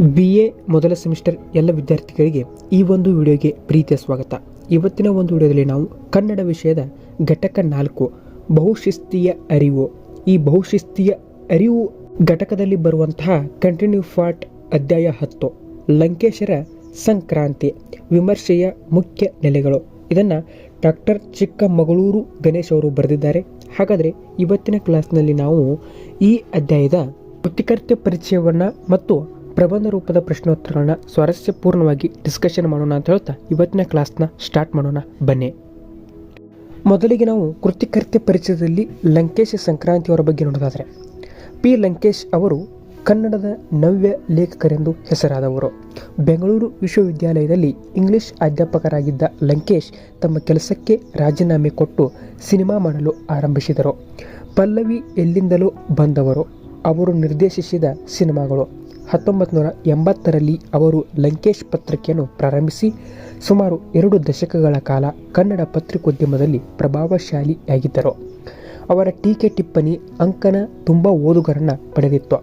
B A ಮೊದಲ semester ಎಲ್ಲ ವಿದ್ಯಾರ್ಥಿಗಳಿಗೆ ಈ ಒಂದು ವಿಡಿಯೋಗೆ ಪ್ರೀತಿಯ ಸ್ವಾಗತ. ಇವತ್ತಿನ ಒಂದು ವಿಡಿಯೋದಲ್ಲಿ ನಾವು ಕನ್ನಡ ವಿಷಯದ ಘಟಕ ನಾಲ್ಕು, ಬಹುಶಿಸ್ತೀಯ ಅರಿವು. ಈ ಬಹುಶಿಸ್ತೀಯ ಅರಿವು ಘಟಕದಲ್ಲಿ ಬರುವಂತಹ ಕಂಟಿನ್ಯೂ ಫಾರ್ಟ್ ಅಧ್ಯಾಯ ಹತ್ತು, ಲಂಕೇಶರ ಸಂಕ್ರಾಂತಿ, ವಿಮರ್ಶೆಯ ಮುಖ್ಯ ನೆಲೆಗಳು. ಇದನ್ನ ಡಾಕ್ಟರ್ ಚಿಕ್ಕಮಗಳೂರು ಗಣೇಶ್ ಅವರು ಬರೆದಿದ್ದಾರೆ. ಹಾಗಾದರೆ ಇವತ್ತಿನ ಕ್ಲಾಸ್ನಲ್ಲಿ ನಾವು ಈ ಅಧ್ಯಾಯದ ಕೃತಿಕರ್ತ್ಯ ಪರಿಚಯವನ್ನು ಮತ್ತು ಪ್ರಬಂಧ ರೂಪದ ಪ್ರಶ್ನೋತ್ತರಗಳನ್ನ ಸ್ವಾರಸ್ಯಪೂರ್ಣವಾಗಿ ಡಿಸ್ಕಷನ್ ಮಾಡೋಣ ಅಂತ ಹೇಳ್ತಾ ಇವತ್ತಿನ ಕ್ಲಾಸ್ನ ಸ್ಟಾರ್ಟ್ ಮಾಡೋಣ. ಬನ್ನಿ. ಮೊದಲಿಗೆ ನಾವು ಕೃತಿಕರ್ತೆ ಪರಿಚಯದಲ್ಲಿ ಲಂಕೇಶ್ ಸಂಕ್ರಾಂತಿಯವರ ಬಗ್ಗೆ ನೋಡೋದಾದರೆ, ಪಿ ಲಂಕೇಶ್ ಅವರು ಕನ್ನಡದ ನವ್ಯ ಲೇಖಕರೆಂದು ಹೆಸರಾದವರು. ಬೆಂಗಳೂರು ವಿಶ್ವವಿದ್ಯಾಲಯದಲ್ಲಿ ಇಂಗ್ಲಿಷ್ ಅಧ್ಯಾಪಕರಾಗಿದ್ದ ಲಂಕೇಶ್ ತಮ್ಮ ಕೆಲಸಕ್ಕೆ ರಾಜೀನಾಮೆ ಕೊಟ್ಟು ಸಿನಿಮಾ ಮಾಡಲು ಆರಂಭಿಸಿದರು. ಪಲ್ಲವಿ ಎಲ್ಲಿಂದಲೂ ಬಂದವರು. ಅವರು ನಿರ್ದೇಶಿಸಿದ ಸಿನಿಮಾಗಳು. ಹತ್ತೊಂಬತ್ತು ನೂರ ಎಂಬತ್ತರಲ್ಲಿ ಅವರು ಲಂಕೇಶ್ ಪತ್ರಿಕೆಯನ್ನು ಪ್ರಾರಂಭಿಸಿ ಸುಮಾರು ಎರಡು ದಶಕಗಳ ಕಾಲ ಕನ್ನಡ ಪತ್ರಿಕೋದ್ಯಮದಲ್ಲಿ ಪ್ರಭಾವಶಾಲಿಯಾಗಿದ್ದರು. ಅವರ ಟೀಕೆ ಟಿಪ್ಪಣಿ ಅಂಕನ ತುಂಬ ಓದುಗರನ್ನು ಪಡೆದಿತ್ತು.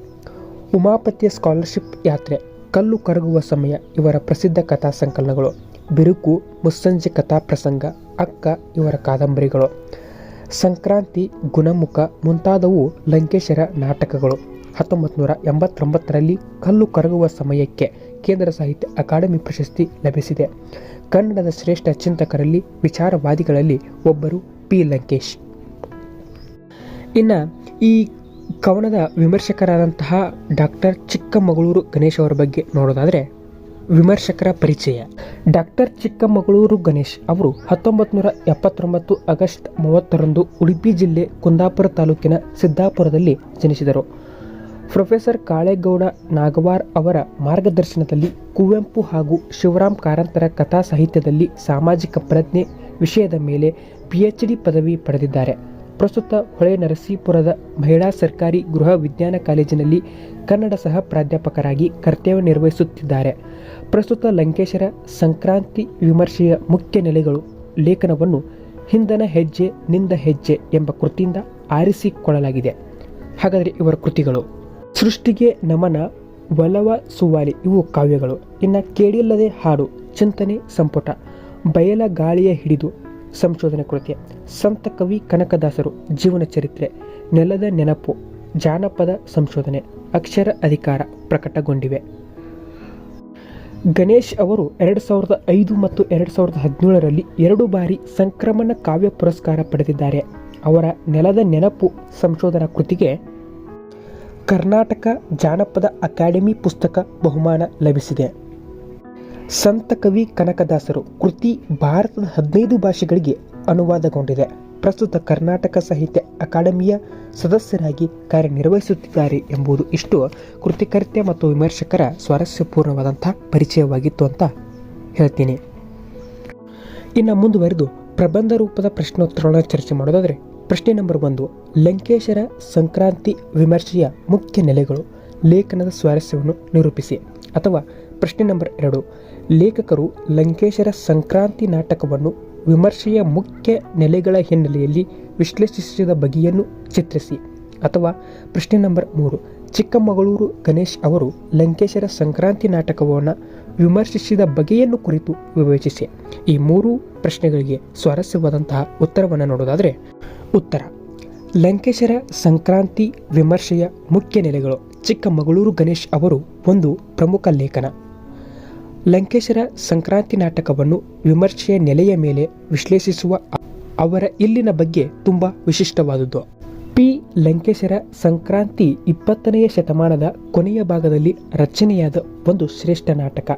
ಉಮಾಪತಿಯ ಸ್ಕಾಲರ್ಶಿಪ್ ಯಾತ್ರೆ, ಕಲ್ಲು ಕರಗುವ ಸಮಯ ಇವರ ಪ್ರಸಿದ್ಧ ಕಥಾ ಸಂಕಲನಗಳು, ಬಿರುಕು, ಮುಸ್ಸಂಜೆ ಕಥಾ ಪ್ರಸಂಗ, ಅಕ್ಕ ಇವರ ಕಾದಂಬರಿಗಳು, ಸಂಕ್ರಾಂತಿ, ಗುಣಮುಖ ಮುಂತಾದವು ಲಂಕೇಶರ ನಾಟಕಗಳು. ಹತ್ತೊಂಬತ್ತು ನೂರ ಎಂಬತ್ತೊಂಬತ್ತರಲ್ಲಿ ಕಲ್ಲು ಕರಗುವ ಸಮಯಕ್ಕೆ ಕೇಂದ್ರ ಸಾಹಿತ್ಯ ಅಕಾಡೆಮಿ ಪ್ರಶಸ್ತಿ ಲಭಿಸಿದೆ. ಕನ್ನಡದ ಶ್ರೇಷ್ಠ ಚಿಂತಕರಲ್ಲಿ ವಿಚಾರವಾದಿಗಳಲ್ಲಿ ಒಬ್ಬರು ಪಿ. ಲಂಕೇಶ್. ಇನ್ನು ಈ ಕವನದ ವಿಮರ್ಶಕರಾದಂತಹ ಡಾಕ್ಟರ್ ಚಿಕ್ಕಮಗಳೂರು ಗಣೇಶ್ ಅವರ ಬಗ್ಗೆ ನೋಡೋದಾದರೆ ವಿಮರ್ಶಕರ ಪರಿಚಯ. ಡಾಕ್ಟರ್ ಚಿಕ್ಕಮಗಳೂರು ಗಣೇಶ್ ಅವರು ಹತ್ತೊಂಬತ್ತು ನೂರ ಎಪ್ಪತ್ತೊಂಬತ್ತು ಆಗಸ್ಟ್ ಮೂವತ್ತರಂದು ಉಡುಪಿ ಜಿಲ್ಲೆ ಕುಂದಾಪುರ ತಾಲೂಕಿನ ಸಿದ್ದಾಪುರದಲ್ಲಿ ಜನಿಸಿದರು. ಪ್ರೊಫೆಸರ್ ಕಾಳೇಗೌಡ ನಾಗವಾರ್ ಅವರ ಮಾರ್ಗದರ್ಶನದಲ್ಲಿ ಕುವೆಂಪು ಹಾಗೂ ಶಿವರಾಮ್ ಕಾರಂತರ ಕಥಾ ಸಾಹಿತ್ಯದಲ್ಲಿ ಸಾಮಾಜಿಕ ಪ್ರಜ್ಞೆ ವಿಷಯದ ಮೇಲೆ ಪಿಎಚ್ ಡಿ ಪದವಿ ಪಡೆದಿದ್ದಾರೆ. ಪ್ರಸ್ತುತ ಹೊಳೆ ನರಸೀಪುರದ ಮಹಿಳಾ ಸರ್ಕಾರಿ ಗೃಹ ವಿಜ್ಞಾನ ಕಾಲೇಜಿನಲ್ಲಿ ಕನ್ನಡ ಸಹ ಪ್ರಾಧ್ಯಾಪಕರಾಗಿ ಕರ್ತವ್ಯ ನಿರ್ವಹಿಸುತ್ತಿದ್ದಾರೆ. ಪ್ರಸ್ತುತ ಲಂಕೇಶರ ಸಂಕ್ರಾಂತಿ ವಿಮರ್ಶೆಯ ಮುಖ್ಯ ನೆಲೆಗಳು ಲೇಖನವನ್ನು ಹಿಂದನ ಹೆಜ್ಜೆ, ನಿಂದ ಹೆಜ್ಜೆ ಎಂಬ ಕೃತಿಯಿಂದ ಆರಿಸಿಕೊಳ್ಳಲಾಗಿದೆ. ಹಾಗಾದರೆ ಇವರ ಕೃತಿಗಳು. ಸೃಷ್ಟಿಗೆ ನಮನ ಒಲವ ಸುವಾಲಿ ಇವು ಕಾವ್ಯಗಳು. ಇನ್ನು ಕೇಳಿಲ್ಲದೆ ಹಾಡು, ಚಿಂತನೆ ಸಂಪುಟ, ಬಯಲ ಗಾಳಿಯ ಹಿಡಿದು ಸಂಶೋಧನೆ ಕೃತಿ ಸಂತ ಕವಿ ಕನಕದಾಸರು, ಜೀವನ ಚರಿತ್ರೆ, ನೆಲದ ನೆನಪು, ಜಾನಪದ ಸಂಶೋಧನೆ, ಅಕ್ಷರ ಅಧಿಕಾರ ಪ್ರಕಟಗೊಂಡಿವೆ. ಗಣೇಶ್ ಅವರು ಎರಡು ಸಾವಿರದ ಐದು ಮತ್ತು ಎರಡು ಸಾವಿರದ ಹದಿನೇಳರಲ್ಲಿ ಎರಡು ಬಾರಿ ಸಂಕ್ರಮಣ ಕಾವ್ಯ ಪುರಸ್ಕಾರ ಪಡೆದಿದ್ದಾರೆ. ಅವರ ನೆಲದ ನೆನಪು ಸಂಶೋಧನಾ ಕೃತಿಗೆ ಕರ್ನಾಟಕ ಜಾನಪದ ಅಕಾಡೆಮಿ ಪುಸ್ತಕ ಬಹುಮಾನ ಲಭಿಸಿದೆ. ಸಂತ ಕವಿ ಕನಕದಾಸರು ಕೃತಿ ಭಾರತದ ಹದಿನೈದು ಭಾಷೆಗಳಿಗೆ ಅನುವಾದಗೊಂಡಿದೆ. ಪ್ರಸ್ತುತ ಕರ್ನಾಟಕ ಸಾಹಿತ್ಯ ಅಕಾಡೆಮಿಯ ಸದಸ್ಯರಾಗಿ ಕಾರ್ಯನಿರ್ವಹಿಸುತ್ತಿದ್ದಾರೆ ಎಂಬುದು ಇಷ್ಟು. ಕೃತಿಕರ್ತ್ಯ ಮತ್ತು ವಿಮರ್ಶಕರ ಸ್ವಾರಸ್ಯಪೂರ್ಣವಾದಂಥ ಪರಿಚಯವಾಗಿತ್ತು ಅಂತ ಹೇಳ್ತೀನಿ. ಇನ್ನು ಮುಂದುವರೆದು ಪ್ರಬಂಧ ರೂಪದ ಪ್ರಶ್ನೋತ್ತರಗಳನ್ನು ಚರ್ಚೆ ಮಾಡೋದಾದರೆ ಪ್ರಶ್ನೆ ನಂಬರ್ ಒಂದು, ಲಂಕೇಶರ ಸಂಕ್ರಾಂತಿ ವಿಮರ್ಶೆಯ ಮುಖ್ಯ ನೆಲೆಗಳು, ಲೇಖನದ ಸ್ವಾರಸ್ಯವನ್ನು ನಿರೂಪಿಸಿ. ಅಥವಾ ಪ್ರಶ್ನೆ ನಂಬರ್ ಎರಡು, ಲೇಖಕರು ಲಂಕೇಶರ ಸಂಕ್ರಾಂತಿ ನಾಟಕವನ್ನು ವಿಮರ್ಶೆಯ ಮುಖ್ಯ ನೆಲೆಗಳ ಹಿನ್ನೆಲೆಯಲ್ಲಿ ವಿಶ್ಲೇಷಿಸಿದ ಬಗೆಯನ್ನು ಚಿತ್ರಿಸಿ. ಅಥವಾ ಪ್ರಶ್ನೆ ನಂಬರ್ ಮೂರು, ಚಿಕ್ಕಮಗಳೂರು ಗಣೇಶ್ ಅವರು ಲಂಕೇಶರ ಸಂಕ್ರಾಂತಿ ನಾಟಕವನ್ನು ವಿಮರ್ಶಿಸಿದ ಬಗೆಯನ್ನು ಕುರಿತು ವಿವೇಚಿಸಿ. ಈ ಮೂರು ಪ್ರಶ್ನೆಗಳಿಗೆ ಸ್ವಾರಸ್ಯವಾದಂತಹ ಉತ್ತರವನ್ನು ನೋಡೋದಾದರೆ ಉತ್ತರ. ಲಂಕೇಶರ ಸಂಕ್ರಾಂತಿ ವಿಮರ್ಶೆಯ ಮುಖ್ಯ ನೆಲೆಗಳು. ಚಿಕ್ಕಮಗಳೂರು ಗಣೇಶ್ ಅವರು ಒಂದು ಪ್ರಮುಖ ಲೇಖನ. ಲಂಕೇಶರ ಸಂಕ್ರಾಂತಿ ನಾಟಕವನ್ನು ವಿಮರ್ಶೆಯ ನೆಲೆಯ ಮೇಲೆ ವಿಶ್ಲೇಷಿಸುವ ಅವರ ಇಲ್ಲಿನ ಬಗ್ಗೆ ತುಂಬ ವಿಶಿಷ್ಟವಾದುದು ಪಿ. ಲಂಕೇಶರ ಸಂಕ್ರಾಂತಿ ಇಪ್ಪತ್ತನೆಯ ಶತಮಾನದ ಕೊನೆಯ ಭಾಗದಲ್ಲಿ ರಚನೆಯಾದ ಒಂದು ಶ್ರೇಷ್ಠ ನಾಟಕ.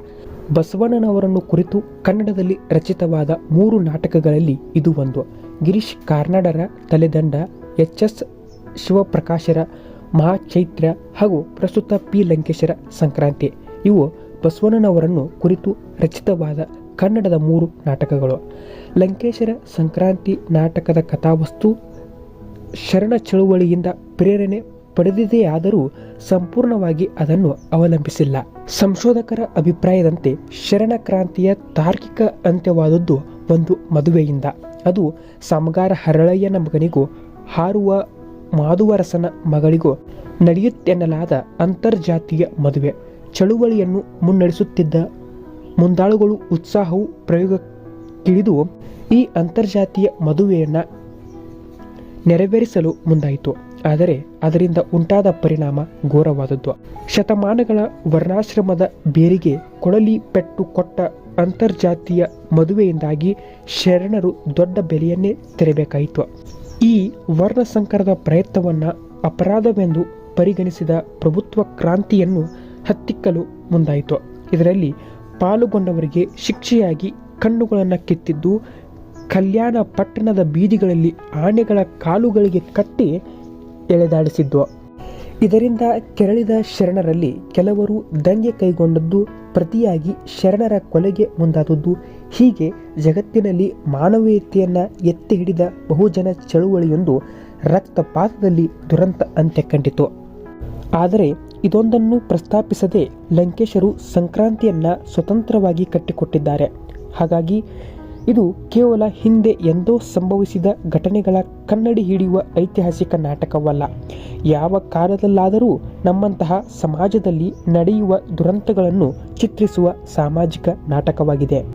ಬಸವಣ್ಣನವರನ್ನು ಕುರಿತು ಕನ್ನಡದಲ್ಲಿ ರಚಿತವಾದ ಮೂರು ನಾಟಕಗಳಲ್ಲಿ ಇದು ಒಂದು. ಗಿರೀಶ್ ಕಾರ್ನಾಡರ ತಲೆದಂಡ ಎಚ್ ಎಸ್ ಶಿವಪ್ರಕಾಶರ ಮಹಾಚೈತ್ರ ಹಾಗೂ ಪ್ರಸ್ತುತ ಪಿ ಲಂಕೇಶರ ಸಂಕ್ರಾಂತಿ. ಇವು ಬಸವಣ್ಣನವರನ್ನು ಕುರಿತು ರಚಿತವಾದ ಕನ್ನಡದ ಮೂರು ನಾಟಕಗಳು. ಲಂಕೇಶರ ಸಂಕ್ರಾಂತಿ ನಾಟಕದ ಕಥಾವಸ್ತು ಶರಣ ಚಳುವಳಿಯಿಂದ ಪ್ರೇರಣೆ ಪಡೆದಿದೆಯಾದರೂ ಸಂಪೂರ್ಣವಾಗಿ ಅದನ್ನು ಅವಲಂಬಿಸಿಲ್ಲ. ಸಂಶೋಧಕರ ಅಭಿಪ್ರಾಯದಂತೆ ಶರಣ ಕ್ರಾಂತಿಯ ತಾರ್ಕಿಕ ಅಂತ್ಯವಾದದ್ದು ಒಂದು ಮದುವೆಯಿಂದ. ಅದು ಸಮಗಾರ ಹರಳಯ್ಯನ ಮಗನಿಗೂ ಹಾರುವ ಮಾಧುವರಸನ ಮಗಳಿಗೂ ನಡೆಯುತ್ತೆನ್ನಲಾದ ಅಂತರ್ಜಾತೀಯ ಮದುವೆ. ಚಳುವಳಿಯನ್ನು ಮುನ್ನಡೆಸುತ್ತಿದ್ದ ಮುಂದಾಳುಗಳು ಉತ್ಸಾಹವು ಪ್ರಯೋಗಕ್ಕಿಳಿದು ಈ ಅಂತರ್ಜಾತೀಯ ಮದುವೆಯನ್ನು ನೆರವೇರಿಸಲು ಮುಂದಾಯಿತು. ಆದರೆ ಅದರಿಂದ ಉಂಟಾದ ಪರಿಣಾಮ ಘೋರವಾದದ್ದು. ಶತಮಾನಗಳ ವರ್ಣಾಶ್ರಮದ ಬೇರಿಗೆ ಕೊಳಲಿ ಪೆಟ್ಟು ಕೊಟ್ಟ ಅಂತರ್ಜಾತೀಯ ಮದುವೆಯಿಂದಾಗಿ ಶರಣರು ದೊಡ್ಡ ಬೆಲೆಯನ್ನೇ ತೆರಬೇಕಾಯಿತು. ಈ ವರ್ಣಸಂಕರದ ಪ್ರಯತ್ನವನ್ನು ಅಪರಾಧವೆಂದು ಪರಿಗಣಿಸಿದ ಪ್ರಭುತ್ವ ಕ್ರಾಂತಿಯನ್ನು ಹತ್ತಿಕ್ಕಲು ಮುಂದಾಯಿತು. ಇದರಲ್ಲಿ ಪಾಲುಗೊಂಡವರಿಗೆ ಶಿಕ್ಷೆಯಾಗಿ ಕಣ್ಣುಗಳನ್ನು ಕಿತ್ತಿದ್ದು, ಕಲ್ಯಾಣ ಪಟ್ಟಣದ ಬೀದಿಗಳಲ್ಲಿ ಆನೆಗಳ ಕಾಲುಗಳಿಗೆ ಕಟ್ಟಿ ಎಳೆದಾಡಿಸಿದ್ದು. ಇದರಿಂದ ಕೆರಳಿದ ಶರಣರಲ್ಲಿ ಕೆಲವರು ದಂಗೆ ಕೈಗೊಂಡದ್ದು ಪ್ರತಿಯಾಗಿ ಶರಣರ ಕೊಲೆಗೆ ಮುಂದಾದದ್ದು. ಹೀಗೆ ಜಗತ್ತಿನಲ್ಲಿ ಮಾನವೀಯತೆಯನ್ನು ಎತ್ತಿ ಹಿಡಿದ ಬಹುಜನ ಚಳುವಳಿಯೊಂದು ರಕ್ತಪಾತದಲ್ಲಿ ದುರಂತ ಅಂತ್ಯ ಕಂಡಿತು. ಆದರೆ ಇದೊಂದನ್ನು ಪ್ರಸ್ತಾಪಿಸದೆ ಲಂಕೇಶರು ಸಂಕ್ರಾಂತಿಯನ್ನು ಸ್ವತಂತ್ರವಾಗಿ ಕಟ್ಟಿಕೊಟ್ಟಿದ್ದಾರೆ. ಹಾಗಾಗಿ ಇದು ಕೇವಲ ಹಿಂದೆ ಎಂದೋ ಸಂಭವಿಸಿದ ಘಟನೆಗಳ ಕನ್ನಡಿ ಹಿಡಿಯುವ ಐತಿಹಾಸಿಕ ನಾಟಕವಲ್ಲ. ಯಾವ ಕಾಲದಲ್ಲಾದರೂ ನಮ್ಮಂತಹ ಸಮಾಜದಲ್ಲಿ ನಡೆಯುವ ದುರಂತಗಳನ್ನು ಚಿತ್ರಿಸುವ ಸಾಮಾಜಿಕ ನಾಟಕವಾಗಿದೆ.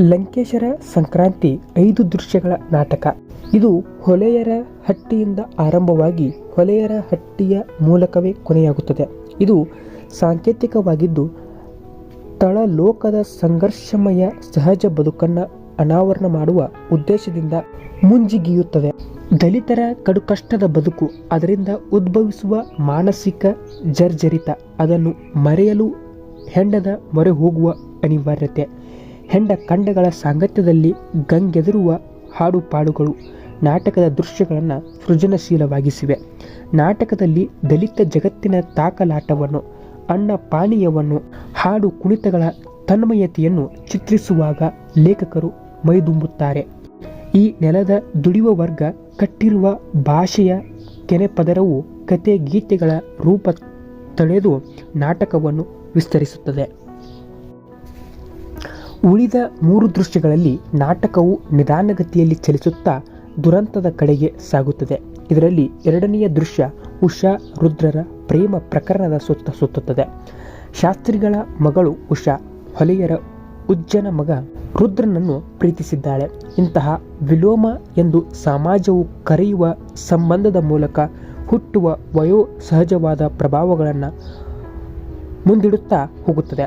ಲಂಕೇಶರ ಸಂಕ್ರಾಂತಿ ಐದು ದೃಶ್ಯಗಳ ನಾಟಕ. ಇದು ಹೊಲೆಯರ ಹಟ್ಟಿಯಿಂದ ಆರಂಭವಾಗಿ ಹೊಲೆಯರ ಹಟ್ಟಿಯ ಮೂಲಕವೇ ಕೊನೆಯಾಗುತ್ತದೆ. ಇದು ಸಾಂಕೇತಿಕವಾಗಿದ್ದು, ತಳಲೋಕದ ಸಂಘರ್ಷಮಯ ಸಹಜ ಬದುಕನ್ನು ಅನಾವರಣ ಮಾಡುವ ಉದ್ದೇಶದಿಂದ ಮುಂಜಿಗಿಯುತ್ತದೆ. ದಲಿತರ ಕಡು ಕಷ್ಟದ ಬದುಕು ಅದರಿಂದ ಉದ್ಭವಿಸುವ ಮಾನಸಿಕ ಜರ್ಜರಿತ, ಅದನ್ನು ಮರೆಯಲು ಹೆಂಡದ ಮೊರೆ ಹೋಗುವ ಅನಿವಾರ್ಯತೆ. ಹೆಂಡ ಕಂಡಗಳ ಸಾಂಗತ್ಯದಲ್ಲಿ ಗಂಗೆದರುವ ಹಾಡುಪಾಡುಗಳು ನಾಟಕದ ದೃಶ್ಯಗಳನ್ನು ಸೃಜನಶೀಲವಾಗಿಸಿವೆ. ನಾಟಕದಲ್ಲಿ ದಲಿತ ಜಗತ್ತಿನ ತಾಕಲಾಟವನ್ನು ಅನ್ನ ಪಾನೀಯವನ್ನು, ಹಾಡು ಕುಣಿತಗಳ ತನ್ಮಯತೆಯನ್ನು ಚಿತ್ರಿಸುವಾಗ ಲೇಖಕರು ಮೈದುಂಬುತ್ತಾರೆ. ಈ ನೆಲದ ದುಡಿಯುವ ವರ್ಗ ಕಟ್ಟಿರುವ ಭಾಷೆಯ ಕೆನೆಪದರವು ಕತೆ ಗೀತೆಗಳ ರೂಪ ತಳೆದು ನಾಟಕವನ್ನು ವಿಸ್ತರಿಸುತ್ತದೆ. ಉಳಿದ ಮೂರು ದೃಶ್ಯಗಳಲ್ಲಿ ನಾಟಕವು ನಿಧಾನಗತಿಯಲ್ಲಿ ಚಲಿಸುತ್ತಾ ದುರಂತದ ಕಡೆಗೆ ಸಾಗುತ್ತದೆ. ಇದರಲ್ಲಿ ಎರಡನೆಯ ದೃಶ್ಯ ಉಷಾ ರುದ್ರರ ಪ್ರೇಮ ಪ್ರಕರಣದ ಸುತ್ತ ಸುತ್ತುತ್ತದೆ. ಶಾಸ್ತ್ರಿಗಳ ಮಗಳು ಉಷಾ, ಹೊಲೆಯರ ಉಜ್ಜನ ಮಗ ರುದ್ರನನ್ನು ಪ್ರೀತಿಸಿದ್ದಾಳೆ. ಇಂತಹ ವಿಲೋಮ ಎಂದು ಸಮಾಜವು ಕರೆಯುವ ಸಂಬಂಧದ ಮೂಲಕ ಹುಟ್ಟುವ ವಯೋ ಸಹಜವಾದ ಪ್ರಭಾವಗಳನ್ನು ಮುಂದಿಡುತ್ತಾ ಹೋಗುತ್ತದೆ.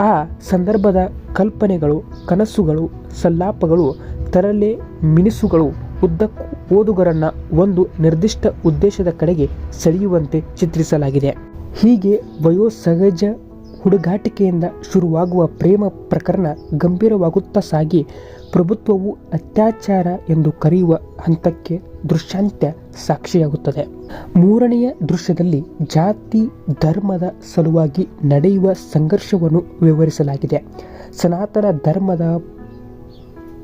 ಆ ಸಂದರ್ಭದ ಕಲ್ಪನೆಗಳು, ಕನಸುಗಳು, ಸಲ್ಲಾಪಗಳು, ತರಲೆ ಮಿನಿಸುಗಳು, ಉದ್ದಕ್ಕೂ ಓದುಗರನ್ನು ಒಂದು ನಿರ್ದಿಷ್ಟ ಉದ್ದೇಶದ ಕಡೆಗೆ ಸೆಳೆಯುವಂತೆ ಚಿತ್ರಿಸಲಾಗಿದೆ. ಹೀಗೆ ವಯೋಸಹಜ ಹುಡುಗಾಟಿಕೆಯಿಂದ ಶುರುವಾಗುವ ಪ್ರೇಮ ಪ್ರಕರಣ ಗಂಭೀರವಾಗುತ್ತಾ ಸಾಗಿ ಪ್ರಭುತ್ವವು ಅತ್ಯಾಚಾರ ಎಂದು ಕರೆಯುವ ಹಂತಕ್ಕೆ ದೃಶ್ಯಾಂತ್ಯ ಸಾಕ್ಷಿಯಾಗುತ್ತದೆ. ಮೂರನೆಯ ದೃಶ್ಯದಲ್ಲಿ ಜಾತಿ ಧರ್ಮದ ಸಲುವಾಗಿ ನಡೆಯುವ ಸಂಘರ್ಷವನ್ನು ವಿವರಿಸಲಾಗಿದೆ. ಸನಾತನ ಧರ್ಮದ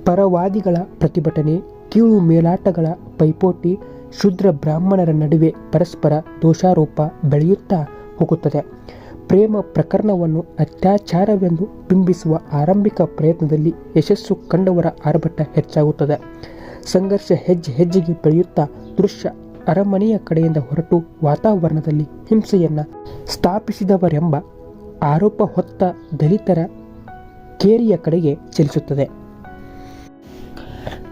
ಪರವಾದಿಗಳ ಪ್ರತಿಭಟನೆ, ಕೀಳು ಮೇಲಾಟಗಳ ಪೈಪೋಟಿ, ಶುದ್ರ ಬ್ರಾಹ್ಮಣರ ನಡುವೆ ಪರಸ್ಪರ ದೋಷಾರೋಪ ಬೆಳೆಯುತ್ತಾ ಹೋಗುತ್ತದೆ. ಪ್ರೇಮ ಪ್ರಕರಣವನ್ನು ಅತ್ಯಾಚಾರವೆಂದು ಬಿಂಬಿಸುವ ಆರಂಭಿಕ ಪ್ರಯತ್ನದಲ್ಲಿ ಯಶಸ್ಸು ಕಂಡವರ ಆರ್ಭಟ ಹೆಚ್ಚಾಗುತ್ತದೆ. ಸಂಘರ್ಷ ಹೆಜ್ಜೆ ಹೆಜ್ಜೆಗೆ ಬೆಳೆಯುತ್ತಾ ದೃಶ್ಯ ಅರಮನೆಯ ಕಡೆಯಿಂದ ಹೊರಟು ವಾತಾವರಣದಲ್ಲಿ ಹಿಂಸೆಯನ್ನು ಸ್ಥಾಪಿಸಿದವರೆಂಬ ಆರೋಪ ಹೊತ್ತ ದಲಿತರ ಕೇರಿಯ ಕಡೆಗೆ ಚಲಿಸುತ್ತದೆ.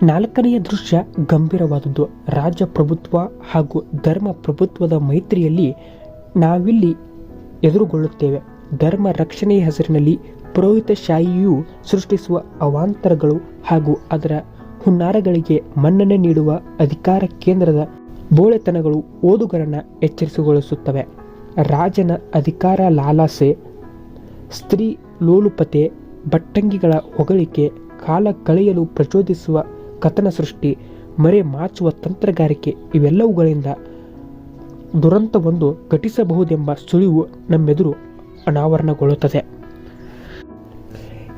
ನಾಲ್ಕನೆಯ ದೃಶ್ಯ ಗಂಭೀರವಾದದ್ದು. ರಾಜ್ಯ ಪ್ರಭುತ್ವ ಹಾಗೂ ಧರ್ಮ ಪ್ರಭುತ್ವದ ಮೈತ್ರಿಯಲ್ಲಿ ನಾವಿಲ್ಲಿ ಎದುರುಗೊಳ್ಳುತ್ತೇವೆ. ಧರ್ಮ ರಕ್ಷಣೆಯ ಹೆಸರಿನಲ್ಲಿ ಪುರೋಹಿತಶಾಹಿಯು ಸೃಷ್ಟಿಸುವ ಅವಾಂತರಗಳು ಹಾಗೂ ಅದರ ಹುನ್ನಾರಗಳಿಗೆ ಮನ್ನಣೆ ನೀಡುವ ಅಧಿಕಾರ ಕೇಂದ್ರದ ಬೋಳೆತನಗಳು ಓದುಗರನ್ನು ಎಚ್ಚರಿಸಿಗೊಳಿಸುತ್ತವೆ. ರಾಜನ ಅಧಿಕಾರ ಲಾಲಾಸೆ, ಸ್ತ್ರೀ ಲೋಲುಪತೆ ಬಟ್ಟಂಗಿಗಳ ಹೊಗಳಿಕೆ, ಕಾಲ ಕಳೆಯಲು ಪ್ರಚೋದಿಸುವ ಕಥನ ಸೃಷ್ಟಿ, ಮರೆ ಮಾಚುವ ತಂತ್ರಗಾರಿಕೆ ಇವೆಲ್ಲವುಗಳಿಂದ ದುರಂತವೊಂದು ಘಟಿಸಬಹುದೆಂಬ ಸುಳಿವು ನಮ್ಮೆದುರು ಅನಾವರಣಗೊಳ್ಳುತ್ತದೆ.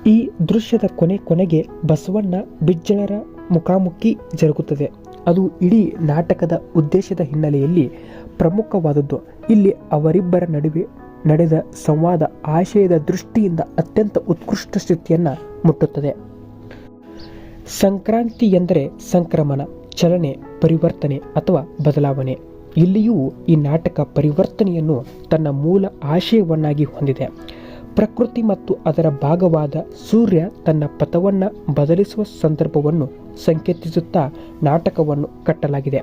ಈ ದೃಶ್ಯದ ಕೊನೆ ಕೊನೆಗೆ ಬಸವಣ್ಣ ಬಿಜ್ಜಳರ ಮುಖಾಮುಖಿ ಜರುಗುತ್ತದೆ. ಅದು ಇಡೀ ನಾಟಕದ ಉದ್ದೇಶದ ಹಿನ್ನೆಲೆಯಲ್ಲಿ ಪ್ರಮುಖವಾದದ್ದು. ಇಲ್ಲಿ ಅವರಿಬ್ಬರ ನಡುವೆ ನಡೆದ ಸಂವಾದ ಆಶಯದ ದೃಷ್ಟಿಯಿಂದ ಅತ್ಯಂತ ಉತ್ಕೃಷ್ಟ ಸ್ಥಿತಿಯನ್ನು ಮುಟ್ಟುತ್ತದೆ. ಸಂಕ್ರಾಂತಿ ಎಂದರೆ ಸಂಕ್ರಮಣ, ಚಲನೆ, ಪರಿವರ್ತನೆ ಅಥವಾ ಬದಲಾವಣೆ. ಇಲ್ಲಿಯೂ ಈ ನಾಟಕ ಪರಿವರ್ತನೆಯನ್ನು ತನ್ನ ಮೂಲ ಆಶಯವನ್ನಾಗಿ ಹೊಂದಿದೆ. ಪ್ರಕೃತಿ ಮತ್ತು ಅದರ ಭಾಗವಾದ ಸೂರ್ಯ ತನ್ನ ಪಥವನ್ನು ಬದಲಿಸುವ ಸಂದರ್ಭವನ್ನು ಸಂಕೇತಿಸುತ್ತಾ ನಾಟಕವನ್ನು ಕಟ್ಟಲಾಗಿದೆ.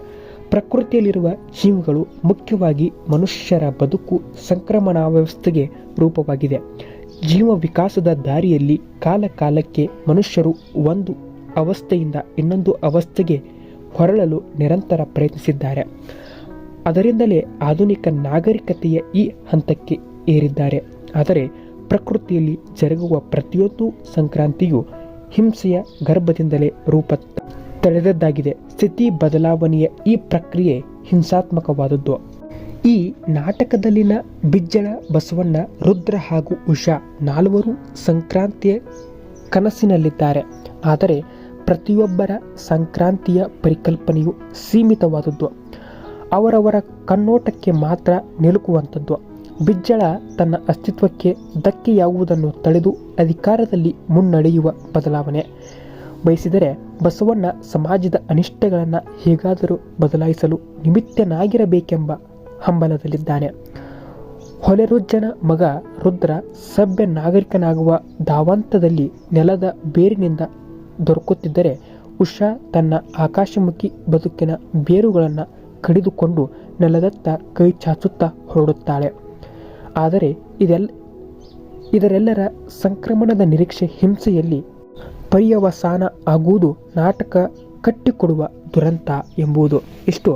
ಪ್ರಕೃತಿಯಲ್ಲಿರುವ ಜೀವಿಗಳು ಮುಖ್ಯವಾಗಿ ಮನುಷ್ಯರ ಬದುಕು ಸಂಕ್ರಮಣ ವ್ಯವಸ್ಥೆಗೆ ರೂಪವಾಗಿದೆ. ಜೀವ ವಿಕಾಸದ ದಾರಿಯಲ್ಲಿ ಕಾಲ ಕಾಲಕ್ಕೆ ಮನುಷ್ಯರು ಒಂದು ಅವಸ್ಥೆಯಿಂದ ಇನ್ನೊಂದು ಅವಸ್ಥೆಗೆ ಹೊರಳಲು ನಿರಂತರ ಪ್ರಯತ್ನಿಸಿದ್ದಾರೆ. ಅದರಿಂದಲೇ ಆಧುನಿಕ ನಾಗರಿಕತೆಯ ಈ ಹಂತಕ್ಕೆ ಏರಿದ್ದಾರೆ. ಆದರೆ ಪ್ರಕೃತಿಯಲ್ಲಿ ಜರುಗುವ ಪ್ರತಿಯೊಂದು ಸಂಕ್ರಾಂತಿಯು ಹಿಂಸೆಯ ಗರ್ಭದಿಂದಲೇ ರೂಪ ತಳೆದದ್ದಾಗಿದೆ. ಸ್ಥಿತಿ ಬದಲಾವಣೆಯ ಈ ಪ್ರಕ್ರಿಯೆ ಹಿಂಸಾತ್ಮಕವಾದದ್ದು. ಈ ನಾಟಕದಲ್ಲಿನ ಬಿಜ್ಜಳ, ಬಸವಣ್ಣ, ರುದ್ರ ಹಾಗೂ ಉಷಾ ನಾಲ್ವರು ಸಂಕ್ರಾಂತಿಯ ಕನಸಿನಲ್ಲಿದ್ದಾರೆ. ಆದರೆ ಪ್ರತಿಯೊಬ್ಬರ ಸಂಕ್ರಾಂತಿಯ ಪರಿಕಲ್ಪನೆಯು ಸೀಮಿತವಾದದ್ದು. ಅವರವರ ಕಣ್ಣೋಟಕ್ಕೆ ಮಾತ್ರ ನಿಲುಕುವಂಥದ್ದು. ಬಿಜ್ಜಳ ತನ್ನ ಅಸ್ತಿತ್ವಕ್ಕೆ ಧಕ್ಕೆಯಾಗುವುದನ್ನು ತಡೆದು ಅಧಿಕಾರದಲ್ಲಿ ಮುನ್ನಡೆಯುವ ಬದಲಾವಣೆ. ಬಯಸಿದರೆ ಬಸವಣ್ಣ ಸಮಾಜದ ಅನಿಷ್ಟಗಳನ್ನು ಹೇಗಾದರೂ ಬದಲಾಯಿಸಲು ನಿಮಿತ್ತನಾಗಿರಬೇಕೆಂಬ ಹಂಬಲದಲ್ಲಿದ್ದಾನೆ. ಹೊಲೆರುಜ್ಜನ ಮಗ ರುದ್ರ ಸಭ್ಯ ನಾಗರಿಕನಾಗುವ ಧಾವಂತದಲ್ಲಿ ನೆಲದ ಬೇರಿನಿಂದ ದೊರಕುತ್ತಿದ್ದರೆ ಉಷಾ ತನ್ನ ಆಕಾಶಮುಖಿ ಬದುಕಿನ ಬೇರುಗಳನ್ನು ಕಡಿದುಕೊಂಡು ನೆಲದತ್ತ ಕೈ ಚಾಚುತ್ತಾ ಹೊರಡುತ್ತಾಳೆ. ಆದರೆ ಇದೆಲ್ಲ ಇದರೆಲ್ಲರ ಸಂಕ್ರಮಣದ ನಿರೀಕ್ಷೆ ಹಿಂಸೆಯಲ್ಲಿ ಪರ್ಯವಸಾನ ಆಗುವುದು ನಾಟಕ ಕಟ್ಟಿಕೊಡುವ ದುರಂತ ಎಂಬುದು. ಇಷ್ಟು,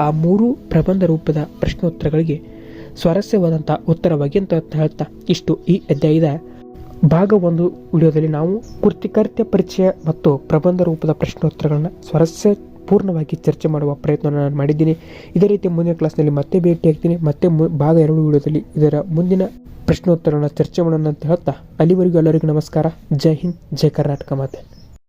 ಆ ಮೂರು ಪ್ರಬಂಧ ರೂಪದ ಪ್ರಶ್ನೋತ್ತರಗಳಿಗೆ ಸ್ವಾರಸ್ಯವಾದಂಥ ಉತ್ತರವಾಗಿ ಅಂತ ಹೇಳ್ತಾ ಇಷ್ಟು ಈ ಅಧ್ಯಾಯದ ಭಾಗ ಒಂದು ವಿಡಿಯೋದಲ್ಲಿ ನಾವು ಕೃತಿಕರ್ತ್ಯ ಪರಿಚಯ ಮತ್ತು ಪ್ರಬಂಧ ರೂಪದ ಪ್ರಶ್ನೋತ್ತರಗಳನ್ನು ಸ್ವಾರಸ್ಯ ಪೂರ್ಣವಾಗಿ ಚರ್ಚೆ ಮಾಡುವ ಪ್ರಯತ್ನ ನಾನು ಮಾಡಿದ್ದೀನಿ. ಇದೇ ರೀತಿ ಮುಂದಿನ ಕ್ಲಾಸ್ನಲ್ಲಿ ಮತ್ತೆ ಭೇಟಿಯಾಗ್ತೀನಿ ಮತ್ತೆ ಭಾಗ ಎರಡು ವಿಡಿಯೋದಲ್ಲಿ ಇದರ ಮುಂದಿನ ಪ್ರಶ್ನೋತ್ತರನ ಚರ್ಚೆ ಮಾಡೋಣ ಅಂತ ಹೇಳ್ತಾ. ಅಲ್ಲಿವರೆಗೂ ಎಲ್ಲರಿಗೂ ನಮಸ್ಕಾರ. ಜೈ ಹಿಂದ್, ಜೈ ಕರ್ನಾಟಕ ಮಾತೆ.